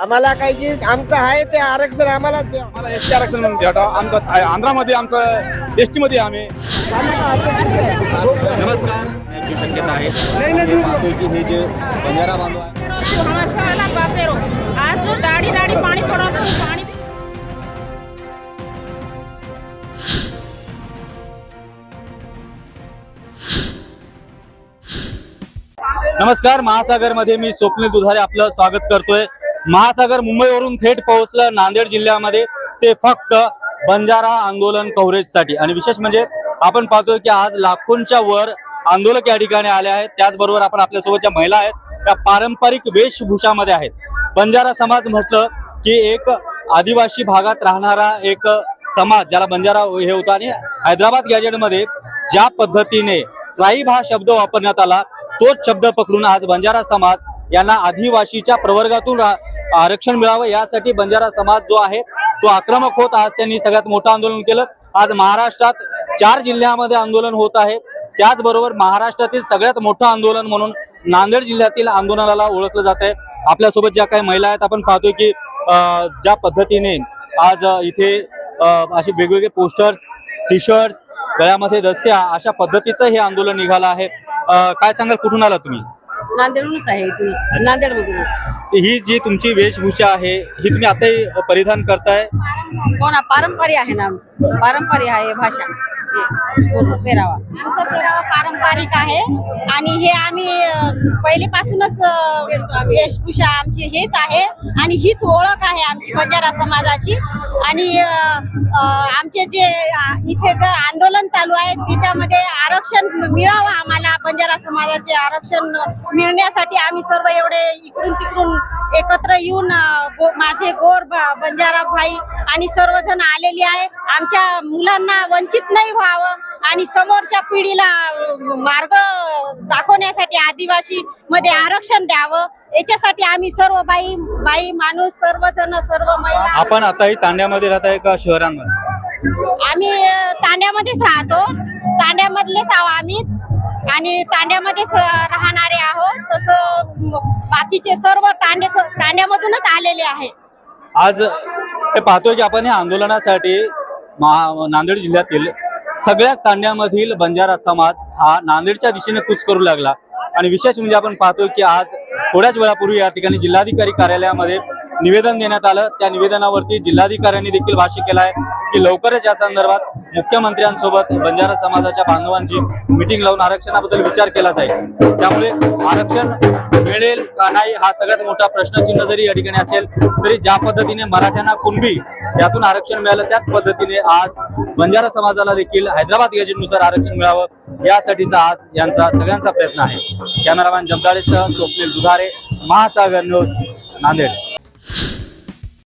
आम्हाला काही जे आमचं आहे ते आरक्षण आम्हाला द्या. मला एस टी आरक्षण भेटावं आमचं आंध्रामध्ये आमचं एस टीमध्ये आम्ही. नमस्कार. याची शक्यता आहे. हे पाहतोय की हे जे बंजारा बांधव आहे. माशाला बापेरो आज जो दाढ़ी दाढ़ी पानी पड़ा था वो पानी नमस्कार महासागरमध्ये मी स्वप्नील दुधारे आपलं स्वागत करतोय. महासागर मुंबईवरून थेट पोहोचलं नांदेड जिल्ह्यामध्ये. ते फक्त बंजारा आंदोलन कव्हरेजसाठी आणि विशेष म्हणजे आपण पाहतोय की आज लाखोंच्या वर आंदोलक या ठिकाणी आले आहेत. त्याचबरोबर आपण आपल्यासोबत ज्या महिला आहेत. त्या पारंपरिक वेशभूषामध्ये आहेत. बंजारा समाज म्हटलं की एक आदिवासी भागात राहणारा एक समाज ज्याला बंजारा हे होता. आणि हैदराबाद गॅजेटमध्ये ज्या पद्धतीने ट्राईब हा शब्द वापरण्यात आला तोच शब्द पकडून आज बंजारा समाज यांना आदिवासीच्या प्रवर्गातून रा- आरक्षण मिळावं यासाठी बंजारा समाज जो आहे तो आक्रमक होत आज त्यांनी सगळ्यात मोठं आंदोलन केलं. आज महाराष्ट्रात चार जिल्ह्यामध्ये आंदोलन होत आहे. त्याचबरोबर महाराष्ट्रातील सगळ्यात मोठं आंदोलन म्हणून नांदेड जिल्ह्यातील आंदोलनाला ओळखलं जात आहे. आपल्यासोबत ज्या काही महिला आहेत आपण पाहतोय की ज्या पद्धतीने आज इथे असे वेगवेगळे पोस्टर्स टी शर्ट्स गळ्यामध्ये दस्त्या अशा पद्धतीचं हे आंदोलन निघालं आहे. काय सांगाल? कुठून आला तुम्ही? नांदेडूनच आहे इथूनच. नांदेड मधूनच ही जी तुमची वेशभूषा आहे ही तुम्ही आताही परिधान करताय? हो ना पारंपरिक आहे ना आमचं. पारंपरिक आहे भाषा. हे, पेरावा. आमचा पेरावा पारंपरिक आहे. आणि हे आम्ही पहिलेपासूनच वेशभूषा आमची हेच आहे. आणि हीच ओळख आहे आमची बंजारा समाजाची. आणि आमचे जे इथे जे आंदोलन चालू आहे त्याच्यामध्ये आरक्षण मिळावं आम्हाला. बंजारा समाजाचे आरक्षण मिळण्यासाठी आम्ही सर्व एवढे इकडून तिकडून एकत्र येऊन गो- माझे गोर बंजारा भाई आणि सर्वजण आलेले आहे. आमच्या मुलांना वंचित नाही व्हावं आणि समोरच्या पिढीला मार्ग दाखवण्यासाठी आदिवासी मध्ये आरक्षण द्यावं. याच्यासाठी आम्ही सर्व बाई बाई माणूस सर्वजण सर्व महिला आपण आताही तांड्यामध्ये राहताय का शहरांमध्ये? आम्ही तांड्यामध्येच राहतो. तांड्यामधलेच आहो आम्ही. आणि तांड्यामध्येच राहणारे आहोत. तसं बाकीचे सर्व तांडे तांड्यामधूनच आलेले आहे. आज हे पाहतोय की आपण या आंदोलनासाठी महा- नांदेड जिल्ह्यातील सगळ्याच तांड्यामधील बंजारा समाज हा नांदेडच्या दिशेने कूच करू लागला. आणि विशेष म्हणजे आपण पाहतोय की आज थोड्याच वेळापूर्वी या ठिकाणी जिल्हाधिकारी कार्यालयामध्ये निवेदन देण्यात आलं. त्या निवेदनावरती जिल्हाधिकाऱ्यांनी देखील भाष्य केलं आहे की लवकरच या संदर्भात मुख्यमंत्र्यांसोबत बंजारा समाजाच्या बांधवांची मिटिंग लावून आरक्षणाबद्दल विचार केला जाईल. त्यामुळे आरक्षण मिळेल का नाही हा सगळ्यात मोठा प्रश्नचिन्ह जरी या ठिकाणी असेल तरी ज्या पद्धतीने मराठ्यांना कुणबी यातून आरक्षण मिळालं. त्याच पद्धतीने आज बंजारा समाजाला देखील हैदराबाद गॅजेटनुसार आरक्षण मिळावं यासाठीचा आज यांचा सगळ्यांचा प्रयत्न आहे. कॅमेरामॅन जमदाडेसह स्वप्नील दुधारे महासागर न्यूज नांदेड.